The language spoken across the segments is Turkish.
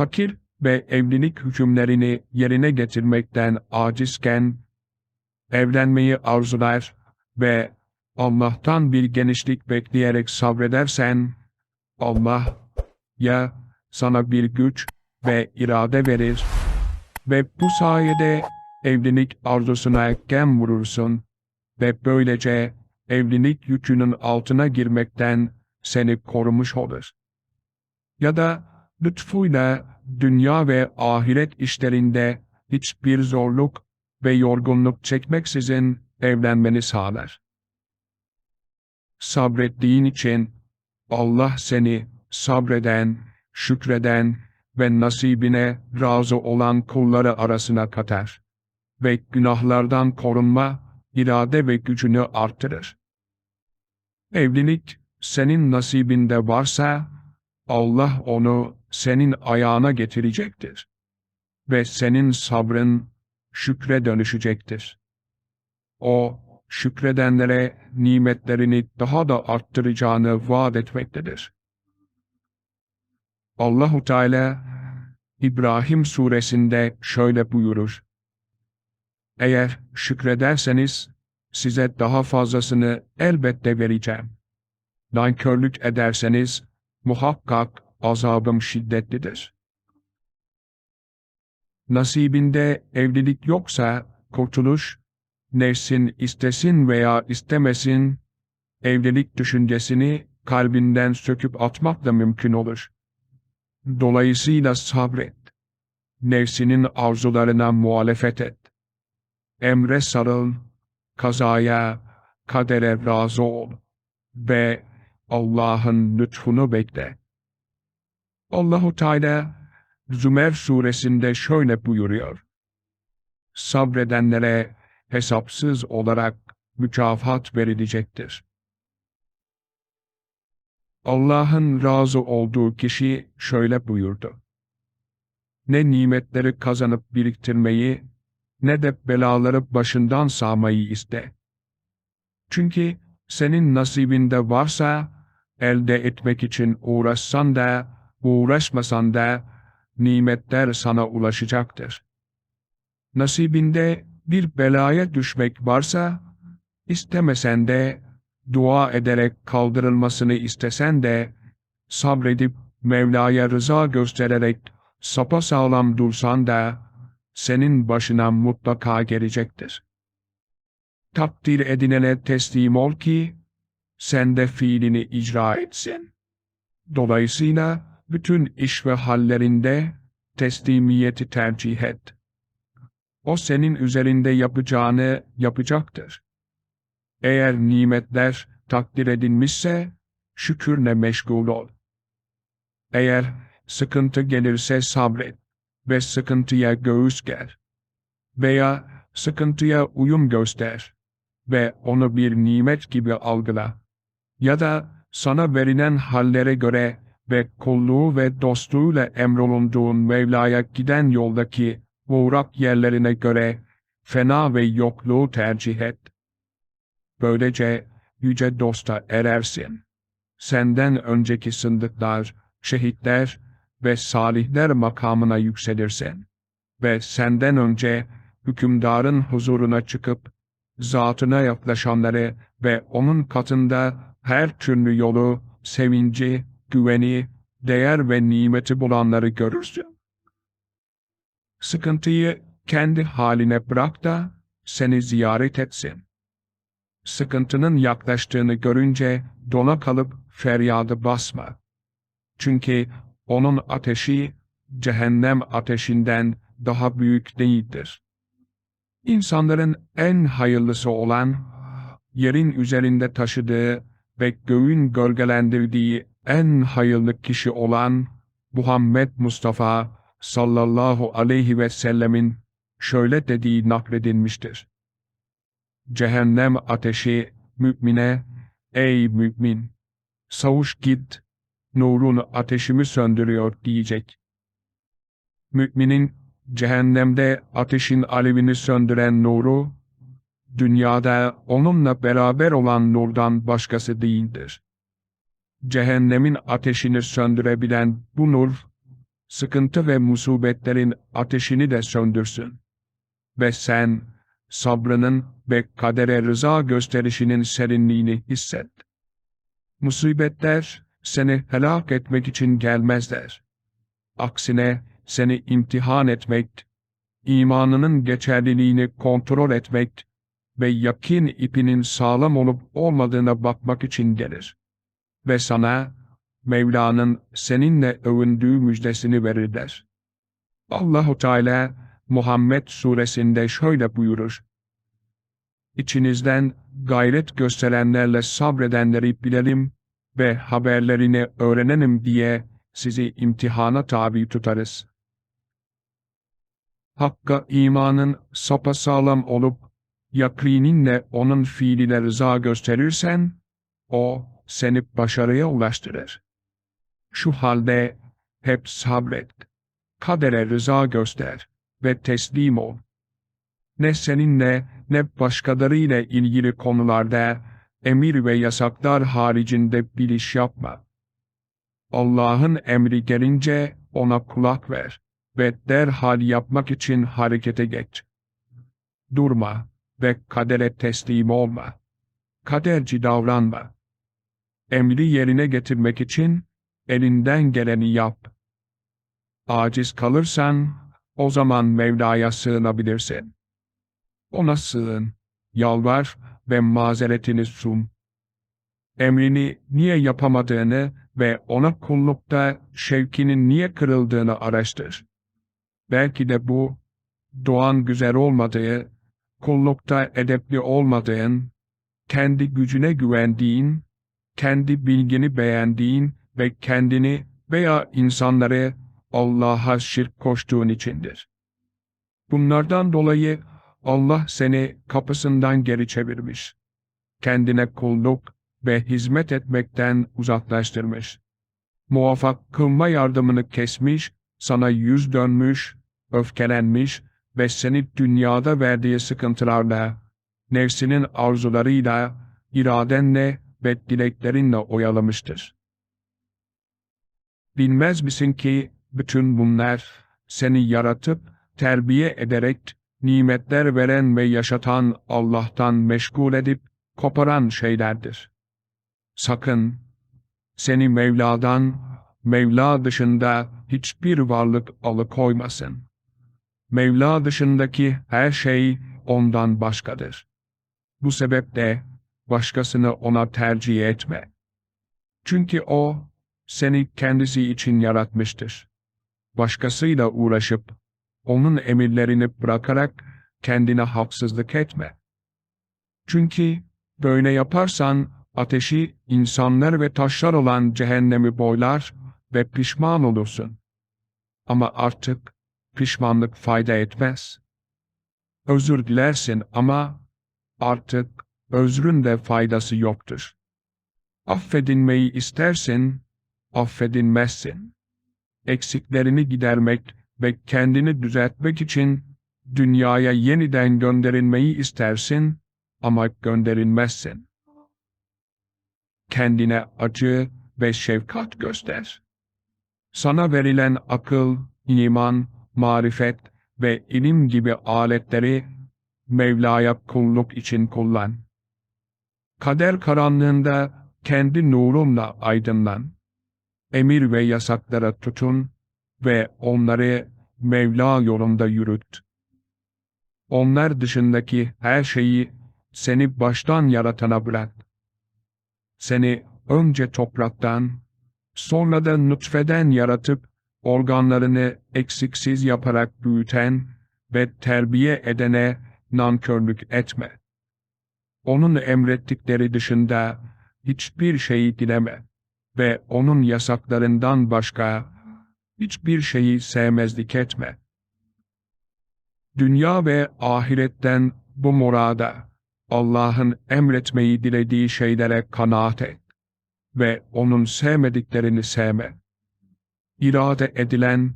fakir ve evlilik hükümlerini yerine getirmekten acizken, evlenmeyi arzular ve Allah'tan bir genişlik bekleyerek sabredersen, Allah ya sana bir güç ve irade verir ve bu sayede evlilik arzusuna gem vurursun ve böylece evlilik yükünün altına girmekten seni korumuş olur. Ya da lütfuyla dünya ve ahiret işlerinde hiçbir zorluk ve yorgunluk çekmeksizin evlenmeni sağlar. Sabrettiğin için Allah seni sabreden, şükreden ve nasibine razı olan kulları arasına katar ve günahlardan korunma, irade ve gücünü artırır. Evlilik senin nasibinde varsa, Allah onu senin ayağına getirecektir. Ve senin sabrın şükre dönüşecektir. O, şükredenlere nimetlerini daha da arttıracağını vaat etmektedir. Allahu Teala İbrahim suresinde şöyle buyurur. Eğer şükrederseniz size daha fazlasını elbette vereceğim. Nankörlük ederseniz muhakkak azabım şiddetlidir. Nasibinde evlilik yoksa kurtuluş, nefsin istesin veya istemesin, evlilik düşüncesini kalbinden söküp atmak da mümkün olur. Dolayısıyla sabret. Nefsinin arzularına muhalefet et. Emre sarıl, kazaya, kadere razı ol ve Allah'ın lütfunu bekle. Allahu Teala Zümer suresinde şöyle buyuruyor. Sabredenlere hesapsız olarak mükafat verilecektir. Allah'ın razı olduğu kişi şöyle buyurdu. Ne nimetleri kazanıp biriktirmeyi, ne de belaları başından sağmayı iste. Çünkü senin nasibinde varsa, elde etmek için uğraşsan da, uğraşmasan da, nimetler sana ulaşacaktır. Nasibinde bir belaya düşmek varsa, istemesen de, dua ederek kaldırılmasını istesen de, sabredip Mevla'ya rıza göstererek sapasağlam dursan da, senin başına mutlaka gelecektir. Takdir edinene teslim ol ki, sen de fiilini icra etsin. Dolayısıyla bütün iş ve hallerinde teslimiyeti tercih et. O senin üzerinde yapacağını yapacaktır. Eğer nimetler takdir edilmişse, şükürle meşgul ol. Eğer sıkıntı gelirse sabret ve sıkıntıya göğüs ger. Veya sıkıntıya uyum göster ve onu bir nimet gibi algıla. Ya da sana verilen hallere göre ve kulluğu ve dostluğuyla emrolunduğun Mevla'ya giden yoldaki uğrak yerlerine göre fena ve yokluğu tercih et. Böylece yüce dosta erersin. Senden önceki sındıklar, şehitler ve salihler makamına yükselirsin. Ve senden önce hükümdarın huzuruna çıkıp, zatına yaklaşanları ve onun katında her türlü yolu, sevinci, güveni, değer ve nimeti bulanları görürsün. Sıkıntıyı kendi haline bırak da seni ziyaret etsin. Sıkıntının yaklaştığını görünce dona kalıp feryadı basma. Çünkü onun ateşi cehennem ateşinden daha büyük değildir. İnsanların en hayırlısı olan, yerin üzerinde taşıdığı ve göğün gölgelendirdiği en hayırlı kişi olan Muhammed Mustafa sallallahu aleyhi ve sellemin şöyle dediği nakledilmiştir. Cehennem ateşi mümine, ey mümin, savuş git, nurun ateşimi söndürüyor diyecek. Müminin cehennemde ateşin alevini söndüren nuru, dünyada onunla beraber olan nurdan başkası değildir. Cehennemin ateşini söndürebilen bu nur, sıkıntı ve musibetlerin ateşini de söndürsün. Ve sen, sabrının ve kadere rıza gösterişinin serinliğini hisset. Musibetler, seni helak etmek için gelmezler. Aksine, seni imtihan etmek, imanının geçerliliğini kontrol etmek ve yakin ipinin sağlam olup olmadığına bakmak için gelir. Ve sana, Mevla'nın seninle övündüğü müjdesini verirler. Allahu Teala Muhammed suresinde şöyle buyurur. İçinizden gayret gösterenlerle sabredenleri bilelim ve haberlerini öğrenelim diye sizi imtihana tabi tutarız. Hakka imanın sapasağlam olup yakrininle onun fiiline rıza gösterirsen, o seni başarıya ulaştırır. Şu halde hep sabret, kadere rıza göster ve teslim ol. Ne seninle ne başkalarıyla ilgili konularda emir ve yasaklar haricinde bir iş yapma. Allah'ın emri gelince ona kulak ver ve derhal yapmak için harekete geç. Durma ve kadere teslim olma. Kaderci davranma. Emri yerine getirmek için elinden geleni yap. Aciz kalırsan, o zaman Mevla'ya sığınabilirsin. Ona sığın, yalvar ve mazeretini sun. Emrini niye yapamadığını ve ona kullukta şevkinin niye kırıldığını araştır. Belki de bu, doğan güzel olmadığı, kullukta edepli olmadığın, kendi gücüne güvendiğin, kendi bilgini beğendiğin ve kendini veya insanları Allah'a şirk koştuğun içindir. Bunlardan dolayı Allah seni kapısından geri çevirmiş. Kendine kulluk ve hizmet etmekten uzaklaştırmış. Muvaffak kılma yardımını kesmiş, sana yüz dönmüş, öfkelenmiş ve seni dünyada verdiği sıkıntılarla, nefsinin arzularıyla, iradenle ve dileklerinle oyalamıştır. Bilmez misin ki bütün bunlar seni yaratıp, terbiye ederek, nimetler veren ve yaşatan Allah'tan meşgul edip, koparan şeylerdir. Sakın, seni Mevla'dan, Mevla dışında hiçbir varlık alıkoymasın. Mevla dışındaki her şey ondan başkadır. Bu sebeple başkasını ona tercih etme. Çünkü o, seni kendisi için yaratmıştır. Başkasıyla uğraşıp, onun emirlerini bırakarak kendine haksızlık etme. Çünkü böyle yaparsan ateşi insanlar ve taşlar olan cehennemi boylar ve pişman olursun. Ama artık pişmanlık fayda etmez. Özür dilersin ama artık özrün de faydası yoktur. Affedilmeyi istersin, affedilmezsin. Eksiklerini gidermek ve kendini düzeltmek için dünyaya yeniden gönderilmeyi istersin ama gönderilmezsin. Kendine acı ve şefkat göster. Sana verilen akıl, iman, marifet ve ilim gibi aletleri Mevla'ya kulluk için kullan. Kader karanlığında kendi nurunla aydınlan. Emir ve yasaklara tutun ve onları Mevla yolunda yürüt. Onlar dışındaki her şeyi seni baştan yaratana bırak. Seni önce topraktan, sonra da nutfeden yaratıp organlarını eksiksiz yaparak büyüten ve terbiye edene nankörlük etme. Onun emrettikleri dışında hiçbir şeyi dileme ve onun yasaklarından başka hiçbir şeyi sevmezlik etme. Dünya ve ahiretten bu murada Allah'ın emretmeyi dilediği şeylere kanaat et ve onun sevmediklerini sevme irade edilen,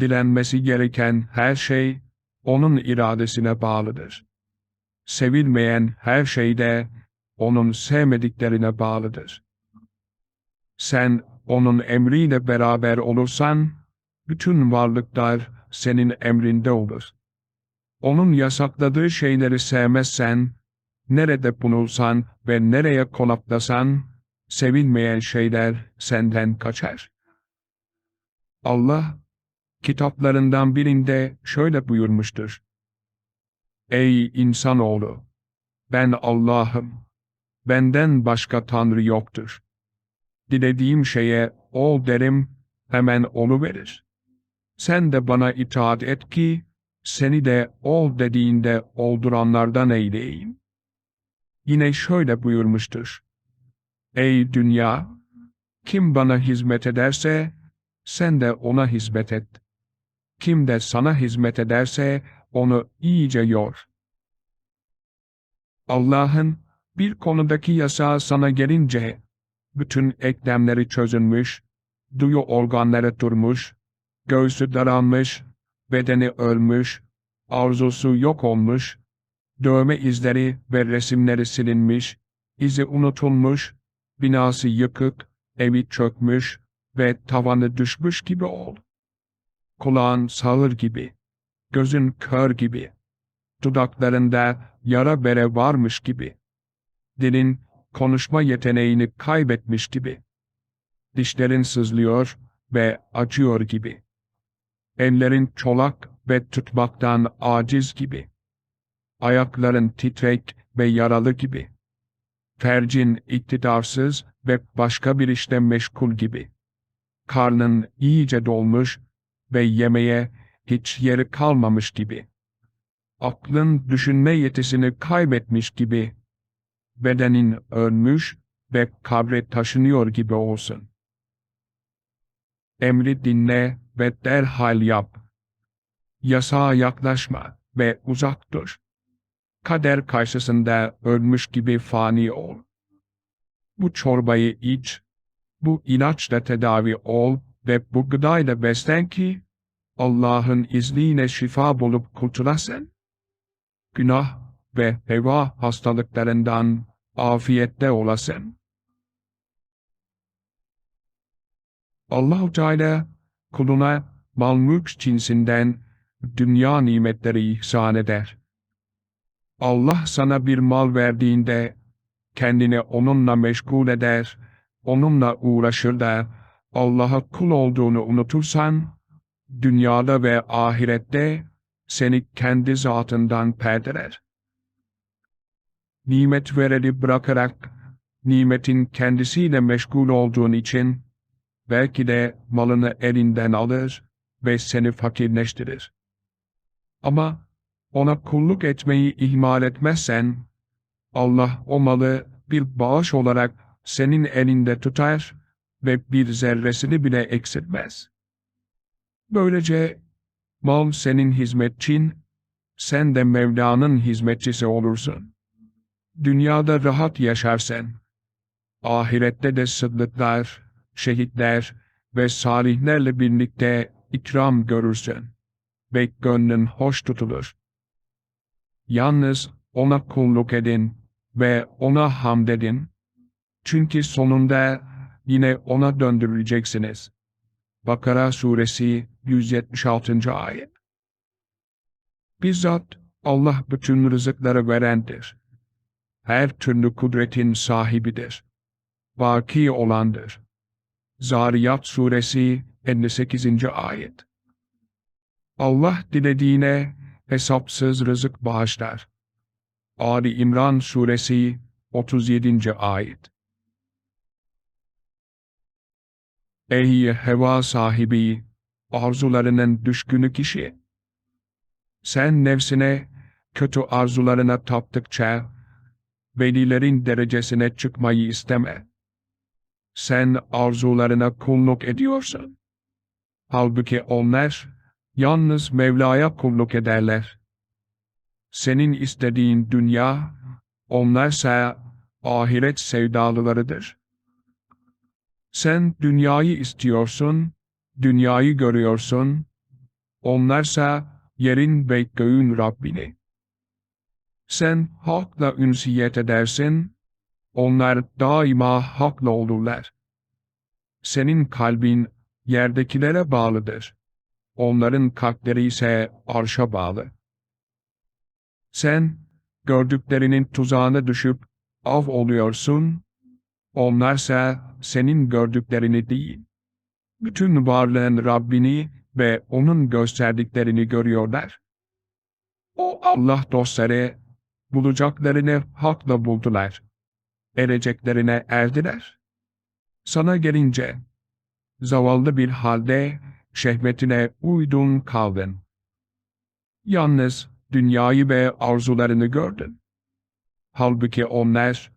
dilenmesi gereken her şey, onun iradesine bağlıdır. Sevilmeyen her şey de, onun sevmediklerine bağlıdır. Sen, onun emriyle beraber olursan, Bütün varlıklar senin emrinde olur. Onun yasakladığı şeyleri sevmezsen, nerede bulunsan ve nereye konaklasan, sevilmeyen şeyler senden kaçar. Allah, kitaplarından birinde şöyle buyurmuştur. Ey insanoğlu! Ben Allah'ım. Benden başka Tanrı yoktur. Dilediğim şeye ol derim, hemen onu verir. Sen de bana itaat et ki, seni de ol dediğinde olduranlardan eyleyeyim. Yine şöyle buyurmuştur. Ey dünya! Kim bana hizmet ederse, sen de ona hizmet et. Kim de sana hizmet ederse, onu iyice yor. Allah'ın bir konudaki yasağı sana gelince, bütün eklemleri çözülmüş, duyu organları durmuş, göğsü daralmış, bedeni ölmüş, arzusu yok olmuş, dövme izleri ve resimleri silinmiş, izi unutulmuş, binası yıkık, evi çökmüş ve tavanı düşmüş gibi ol. Kulağın sağır gibi, gözün kör gibi, dudaklarında yara bere varmış gibi, dilin konuşma yeteneğini kaybetmiş gibi, dişlerin sızlıyor ve acıyor gibi, ellerin çolak ve tutmaktan aciz gibi, ayakların titrek ve yaralı gibi, fercin iktidarsız ve başka bir işte meşgul gibi, karnın iyice dolmuş ve yemeğe hiç yeri kalmamış gibi, aklın düşünme yetisini kaybetmiş gibi, bedenin ölmüş ve kabre taşınıyor gibi olsun. Emri dinle ve derhal yap. Yasağa yaklaşma ve uzak dur. Kader karşısında ölmüş gibi fani ol. Bu çorbayı iç, bu ilaçla tedavi ol ve bu gıdayla beslen ki Allah'ın izniyle şifa bulup kurtulasın. Günah ve heva hastalıklarından afiyette olasın. Allahu Teala kuluna mal cinsinden dünya nimetleri ihsan eder. Allah sana bir mal verdiğinde kendini onunla meşgul eder, onunla uğraşır da Allah'a kul olduğunu unutursan, dünyada ve ahirette seni kendi zatından perdeler. Nimet vereni bırakarak, nimetin kendisiyle meşgul olduğun için, belki de malını elinden alır ve seni fakirleştirir. Ama ona kulluk etmeyi ihmal etmezsen, Allah o malı bir bağış olarak senin elinde tutar ve bir zerresini bile eksiltmez. Böylece mal senin hizmetçin, sen de Mevla'nın hizmetçisi olursun. Dünyada rahat yaşarsan, ahirette de sıddıklar, şehitler ve salihlerle birlikte ikram görürsün ve gönlün hoş tutulur. Yalnız ona kulluk edin ve ona hamd edin. Çünkü sonunda yine ona döndürüleceksiniz. Bakara suresi 176. ayet. Bizzat Allah bütün rızıkları verendir. Her türlü kudretin sahibidir. Baki olandır. Zariyat suresi 58. ayet. Allah dilediğine hesapsız rızık bağışlar. Ali İmran suresi 37. ayet. Ey heva sahibi, arzularının düşkünü kişi! Sen nefsine, kötü arzularına taptıkça, velilerin derecesine çıkmayı isteme. Sen arzularına kulluk ediyorsun. Halbuki onlar, yalnız Mevla'ya kulluk ederler. Senin istediğin dünya, onlarsa ahiret sevdalılarıdır. Sen dünyayı istiyorsun, dünyayı görüyorsun, onlarsa yerin ve göğün Rabbini. Sen hakla ünsiyet edersin, onlar daima hakla olurlar. Senin kalbin yerdekilere bağlıdır. onların kalpleri ise arşa bağlı. Sen, gördüklerinin tuzağına düşüp av oluyorsun, onlarsa senin gördüklerini değil. Bütün varlığın Rabbini ve O'nun gösterdiklerini görüyorlar. O Allah dostları, bulacaklarını hakla buldular. Ereceklerine erdiler. Sana gelince, zavallı bir halde şehvetine uydun kaldın. Yalnız dünyayı ve arzularını gördün. Halbuki onlar,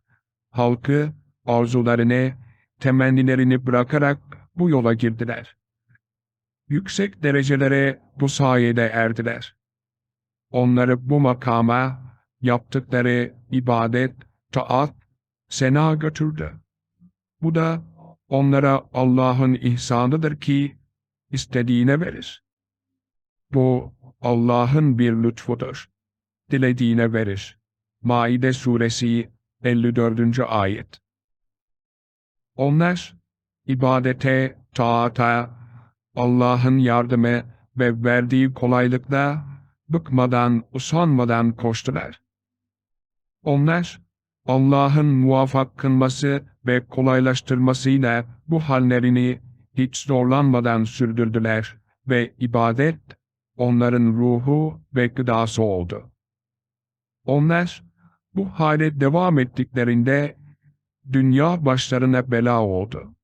halkı, arzularını, temennilerini bırakarak bu yola girdiler. Yüksek derecelere bu sayede erdiler. Onları bu makama yaptıkları ibadet, taat, sena götürdü. Bu da onlara Allah'ın ihsanıdır ki istediğine verir. Bu Allah'ın bir lütfudur. Dilediğine verir. Maide suresi 54. ayet. Onlar ibadete, taata, Allah'ın yardımı ve verdiği kolaylıkla bıkmadan, usanmadan koştular. Onlar Allah'ın muvaffak kılması ve kolaylaştırmasıyla bu hallerini hiç zorlanmadan sürdürdüler ve ibadet onların ruhu ve gıdası oldu. Onlar bu hale devam ettiklerinde dünya başlarına bela oldu.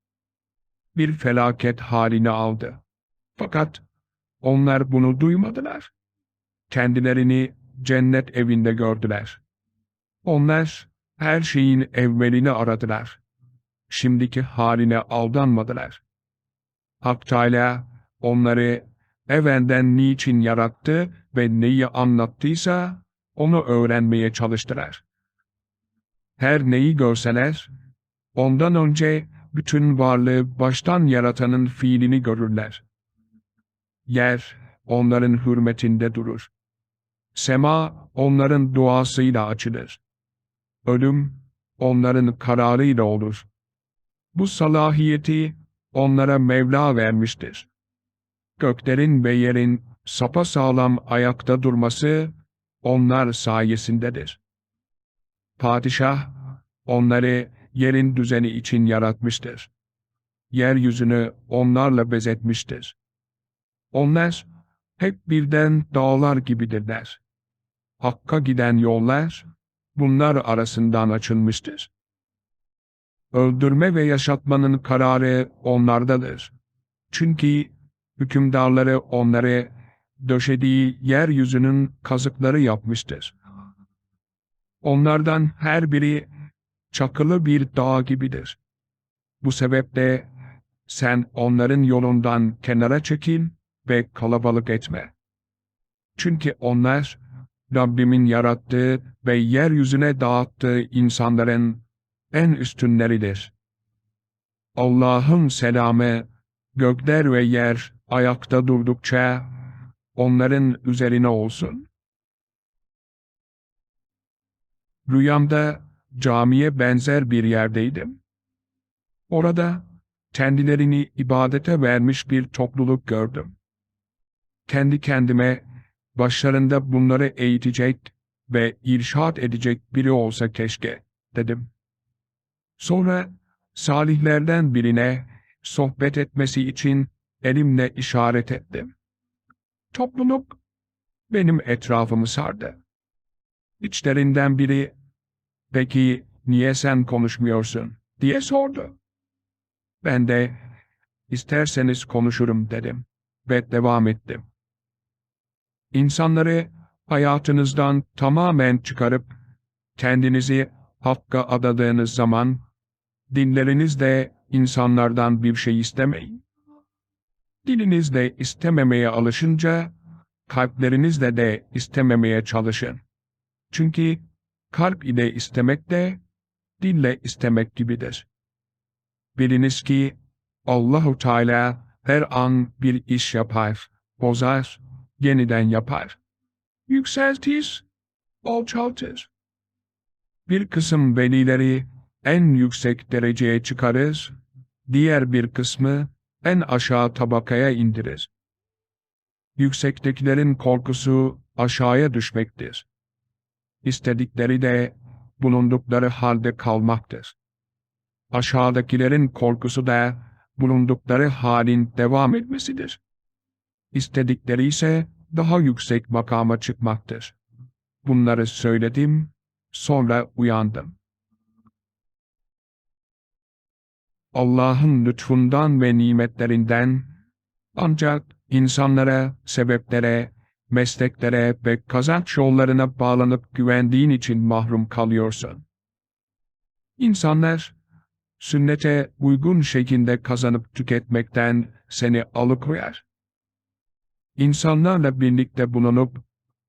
Bir felaket halini aldı. Fakat onlar bunu duymadılar. Kendilerini cennet evinde gördüler. Onlar her şeyin evvelini aradılar. Şimdiki haline aldanmadılar. Hak Teala onları evvelden niçin yarattı ve neyi anlattıysa onu öğrenmeye çalıştılar. Her neyi görseler, ondan önce bütün varlığı baştan yaratanın fiilini görürler. Yer onların hürmetinde durur. Sema onların duasıyla açılır. Ölüm onların kararıyla olur. Bu salahiyeti onlara Mevla vermiştir. Göklerin ve yerin sapasağlam ayakta durması onlar sayesindedir. Padişah onları yerin düzeni için yaratmıştır. Yeryüzünü onlarla bezetmiştir. Onlar hep birden dağlar gibidirler. Hakka giden yollar bunlar arasından açılmıştır. Öldürme ve yaşatmanın kararı onlardadır. Çünkü hükümdarları onları döşediği yeryüzünün kazıkları yapmıştır. Onlardan her biri çakılı bir dağ gibidir. Bu sebeple sen onların yolundan kenara çekil ve kalabalık etme. Çünkü onlar Rabbimin yarattığı ve yeryüzüne dağıttığı insanların en üstünleridir. Allah'ın selamı gökler ve yer ayakta durdukça onların üzerine olsun. Rüyamda camiye benzer bir yerdeydim. Orada kendilerini ibadete vermiş bir topluluk gördüm. Kendi kendime başlarında bunları eğitecek ve irşat edecek biri olsa keşke, dedim. Sonra salihlerden birine sohbet etmesi için elimle işaret ettim. Topluluk benim etrafımı sardı. İçlerinden biri, peki niye sen konuşmuyorsun diye sordu. Ben de, isterseniz konuşurum dedim ve devam ettim. İnsanları hayatınızdan tamamen çıkarıp kendinizi Hakk'a adadığınız zaman dinlerinizde insanlardan bir şey istemeyin. Dilinizle istememeye alışınca kalplerinizle de istememeye çalışın. Çünkü kalp ile istemek de dille istemek gibidir. Biliniz ki Allahu Teala her an bir iş yapar, bozar, yeniden yapar. Yükseltir, alçaltır. Bir kısım velileri en yüksek dereceye çıkarır, diğer bir kısmı en aşağı tabakaya indirir. Yüksektekilerin korkusu aşağıya düşmektir. İstedikleri de bulundukları halde kalmaktır. Aşağıdakilerin korkusu da bulundukları halin devam etmesidir. İstedikleri ise daha yüksek makama çıkmaktır. Bunları söyledim, sonra uyandım. Allah'ın lütfundan ve nimetlerinden ancak insanlara, sebeplere, mesleklere ve kazanç yollarına bağlanıp güvendiğin için mahrum kalıyorsun. İnsanlar, sünnete uygun şekilde kazanıp tüketmekten seni alıkoyar. İnsanlarla birlikte bulunup,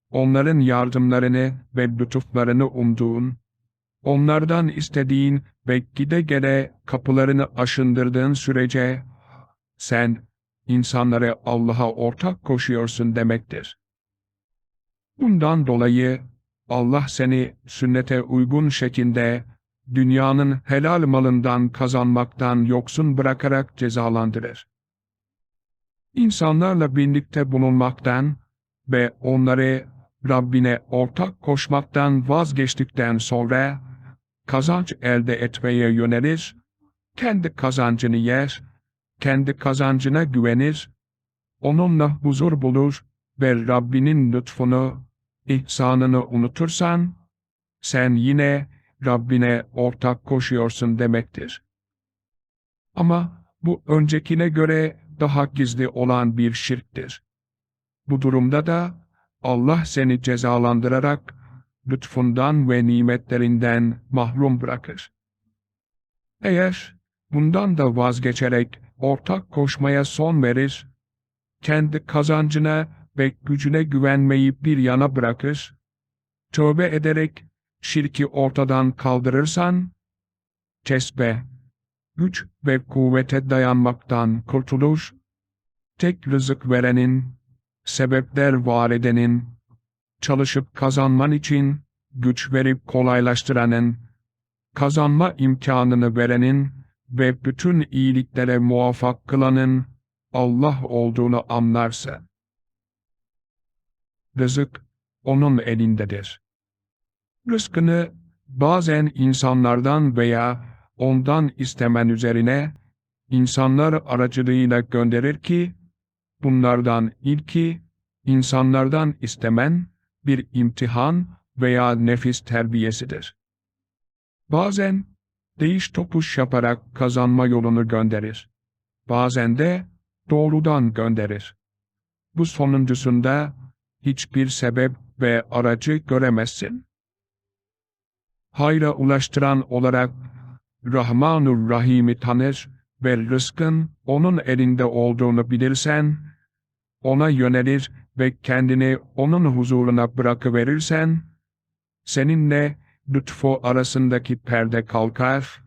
onların yardımlarını ve lütuflarını umduğun, onlardan istediğin ve gide gele kapılarını aşındırdığın sürece, sen insanları Allah'a ortak koşuyorsun demektir. Bundan dolayı Allah seni sünnete uygun şekilde dünyanın helal malından kazanmaktan yoksun bırakarak cezalandırır. İnsanlarla birlikte bulunmaktan ve onları Rabbine ortak koşmaktan vazgeçtikten sonra kazanç elde etmeye yönelir, kendi kazancını yer, kendi kazancına güvenir, onunla huzur bulur ve Rabbinin lütfunu, ihsanını unutursan, sen yine Rabbine ortak koşuyorsun demektir. Ama bu öncekine göre daha gizli olan bir şirktir. Bu durumda da Allah seni cezalandırarak lütfundan ve nimetlerinden mahrum bırakır. Eğer bundan da vazgeçerek ortak koşmaya son verir, kendi kazancına ve gücüne güvenmeyi bir yana bırakır, tövbe ederek şirki ortadan kaldırırsan, kesbe, güç ve kuvvete dayanmaktan kurtulur, tek rızık verenin, sebepler var edenin, çalışıp kazanman için güç verip kolaylaştıranın, kazanma imkanını verenin ve bütün iyiliklere muvaffak kılanın Allah olduğunu anlarsa. Rızık onun elindedir. Rızkını bazen insanlardan veya ondan istemen üzerine insanlar aracılığıyla gönderir ki, bunlardan ilki insanlardan istemen bir imtihan veya nefis terbiyesidir. Bazen değiş topuş yaparak kazanma yolunu gönderir. Bazen de doğrudan gönderir. Bu sonuncusunda hiçbir sebep ve aracı göremezsin. Hayra ulaştıran olarak Rahmanur Rahim'i tanır ve rızkın onun elinde olduğunu bilirsen, ona yönelir ve kendini onun huzuruna bırakıverirsen, seninle lütfu arasındaki perde kalkar,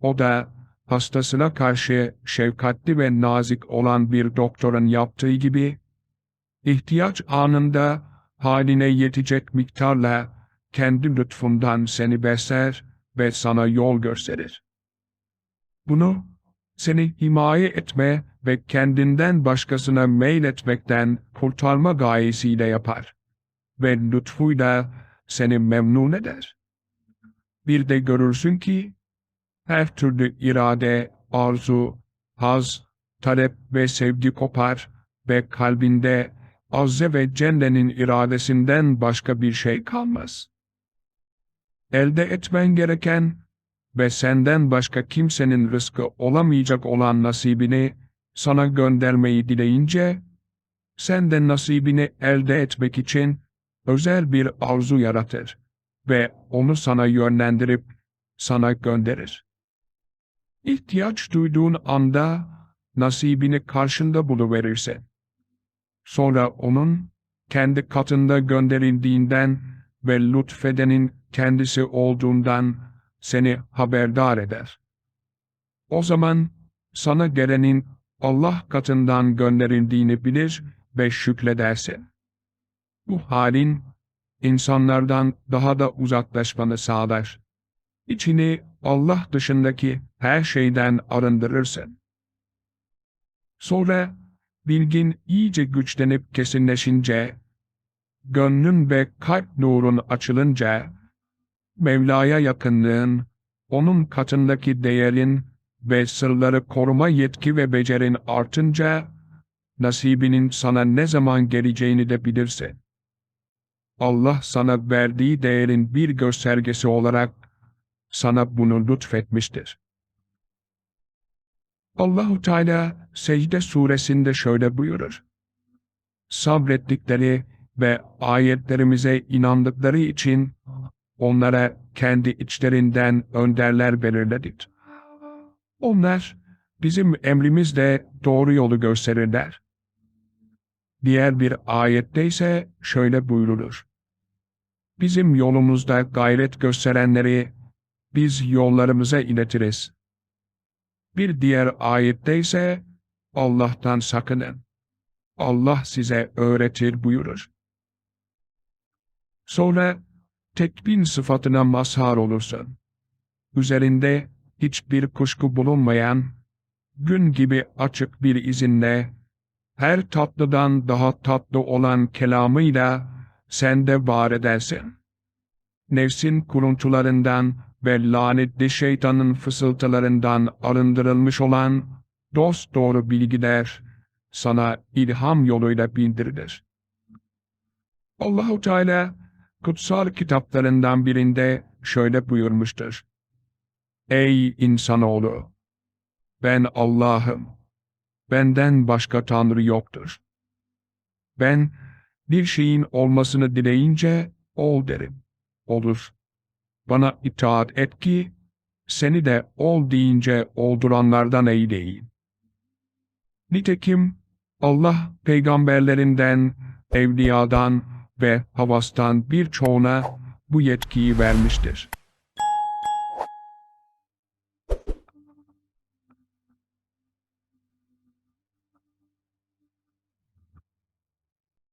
o da hastasına karşı şefkatli ve nazik olan bir doktorun yaptığı gibi, ihtiyaç anında haline yetecek miktarla kendi lütfundan seni besler ve sana yol gösterir. Bunu seni himaye etme ve kendinden başkasına meyletmekten kurtarma gayesiyle yapar ve lütfuyla seni memnun eder. Bir de görürsün ki, her türlü irade, arzu, haz, talep ve sevgi kopar ve kalbinde Azze ve Celle'nin iradesinden başka bir şey kalmaz. Elde etmen gereken ve senden başka kimsenin rızkı olamayacak olan nasibini sana göndermeyi dileyince, sen de nasibini elde etmek için özel bir arzu yaratır ve onu sana yönlendirip sana gönderir. İhtiyaç duyduğun anda nasibini karşında buluverirse, sonra onun kendi katında gönderildiğinden ve lütfedenin kendisi olduğundan seni haberdar eder. O zaman sana gelenin Allah katından gönderildiğini bilir ve şükredersin. Bu halin insanlardan daha da uzaklaşmanı sağlar. İçini Allah dışındaki her şeyden arındırırsın. Sonra bilgin iyice güçlenip kesinleşince, gönlün ve kalp nurun açılınca, Mevla'ya yakınlığın, onun katındaki değerin ve sırları koruma yetki ve becerin artınca, nasibinin sana ne zaman geleceğini de bilirsin. Allah sana verdiği değerin bir göstergesi olarak sana bunu lütfetmiştir. Allahu Teala Secde suresinde şöyle buyurur. Sabrettikleri ve ayetlerimize inandıkları için onlara kendi içlerinden önderler belirledik. Onlar bizim emrimizle doğru yolu gösterirler. Diğer bir ayette ise şöyle buyrulur. Bizim yolumuzda gayret gösterenleri biz yollarımıza iletiriz. Bir diğer ayette ise Allah'tan sakının. Allah size öğretir buyurur. Sonra tekbin sıfatına mazhar olursun. Üzerinde hiçbir kuşku bulunmayan, gün gibi açık bir izinle, her tatlıdan daha tatlı olan kelamıyla sen de var edersin. Nefsin kuruntularından ve lanetli şeytanın fısıltılarından arındırılmış olan dost doğru bilgiler sana ilham yoluyla bildirilir. Allahu Teala kutsal kitaplarından birinde şöyle buyurmuştur. Ey insanoğlu! Ben Allah'ım. Benden başka Tanrı yoktur. Ben bir şeyin olmasını dileyince ol derim. Olur. Bana itaat et ki seni de ol deyince olduranlardan eyleyeyim. Nitekim Allah peygamberlerinden, evliyadan ve havastan birçoğuna bu yetkiyi vermiştir.